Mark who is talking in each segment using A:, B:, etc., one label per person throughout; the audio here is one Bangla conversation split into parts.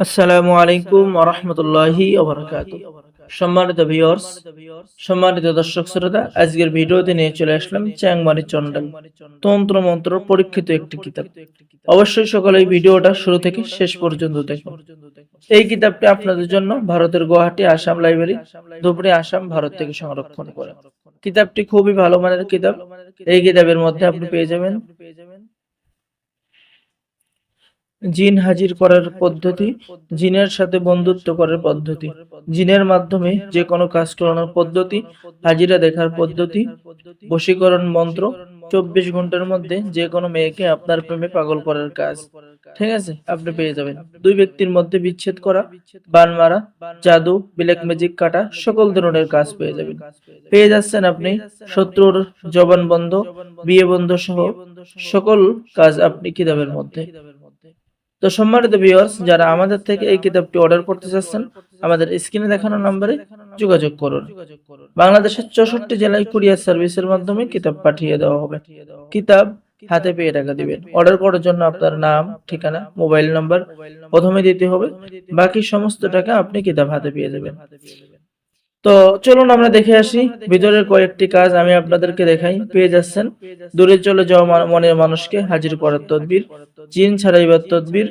A: আসসালামু আলাইকুম ওরহমতুল্লাহি সম্মানিত ভিউয়ার্স সম্মানিত দর্শক শ্রোতা, আজকের ভিডিওতে নিয়ে চলে আসলাম চ্যাংমারি চন্ডাল তন্ত্র মন্ত্র পরীক্ষিত একটি কিতাব। অবশ্যই সকলে এই ভিডিওটা শুরু থেকে শেষ পর্যন্ত দেখুন। এই কিতাবটি আপনাদের জন্য ভারতের গুয়াহাটি আসাম লাইব্রেরি, ধুবড়ি আসাম, ভারত থেকে সংরক্ষণ করে। কিতাবটি খুবই ভালো মানের কিতাব। এই কিতাবের মধ্যে আপনি পেয়ে যাবেন জিন হাজির করার পদ্ধতি জিনের সাথে বন্ধুত্ব করার পদ্ধতি। জিনের মাধ্যমে যে কোনো কাজ করানোর পদ্ধতি হাজিরা দেখার পদ্ধতি বশীকরণ মন্ত্র চব্বিশ ঘণ্টার মধ্যে যে কোনো মেয়েকে আপনার প্রেমে পাগল করার কাজ। ঠিক আছে? আপনি পেয়ে যাবেন। দুই ব্যক্তির মধ্যে বিচ্ছেদ করা বান মারা জাদু ব্ল্যাক ম্যাজিক কাটা সকল ধরনের কাজ পেয়ে যাবেন। পেয়ে যাচ্ছেন আপনি শত্রুর জবান বন্ধ বিয়ে বন্ধ সহ সকল কাজ আপনি কিতাবের মধ্যে। তো সম্মানিত ভিউয়ার্স যারা আমাদের থেকে এই কিতাবটি অর্ডার করতে চাচ্ছেন, আমাদের স্ক্রিনে দেখানো নম্বরে যোগাযোগ করুন। বাংলাদেশের চৌষট্টি জেলায় কুরিয়ার সার্ভিসের মাধ্যমে কিতাব পাঠিয়ে দেওয়া হবে। কিতাব হাতে পেয়ে টাকা দিবেন। অর্ডার করার জন্য আপনার নাম, ঠিকানা মোবাইল নাম্বার প্রথমে দিতে হবে। বাকি সমস্ত টাকা আপনি কিতাব হাতে পেয়ে যাবেন তো চলুন আমরা দেখে আসি। ভিতরের কয়েকটি কাজ আমি আপনাদেরকে দেখাই। পেয়ে যাচ্ছেন। দূরে চলে যাওয়া মনের মানুষকে হাজির করার তদবির। জিন ছাড়াইবার তদবির।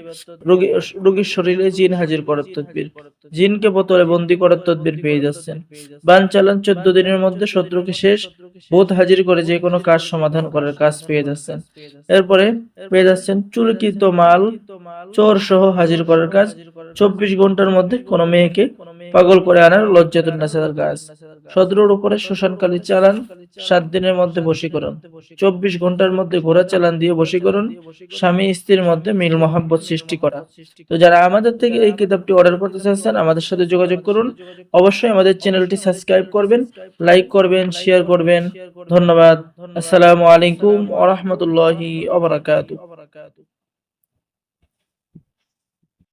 A: রোগী রোগীর শরীরে জিন হাজির করার তদবির। জিনকে বোতলে বন্দি করার তদবির পেয়ে যাচ্ছেন। বান চালান চোদ্দ দিনের মধ্যে শত্রুকে শেষ। ভূত হাজির করে যে কোনো কাজ সমাধান করার কাজ পেয়ে যাচ্ছেন। এরপরে পেয়ে যাচ্ছেন চুরকিত মাল। চোর সহ হাজির করার কাজ। চব্বিশ ঘণ্টার মধ্যে কোনো মেয়েকে পাগল করে আনার লজ্জাতুন নাসার কাজ। শত্রুর উপরে শ্মশানকালী চালান, সাত দিনের মধ্যে বশীকরণ চব্বিশ ঘণ্টার মধ্যে ঘোড়া চালান দিয়ে বশীকরণ স্বামী স্ত্রীর মধ্যে মিল মহাব্বত সৃষ্টি করা। তো যারা আমাদের থেকে এই কিতাবটি অর্ডার করতে চাচ্ছেন, আমাদের সাথে যোগাযোগ করুন। অবশ্যই আমাদের চ্যানেলটি সাবস্ক্রাইব করবেন, লাইক করবেন, শেয়ার করবেন। ধন্যবাদ। আসসালামু আলাইকুম ওরহমতুল্লাহি ওবরাকাতু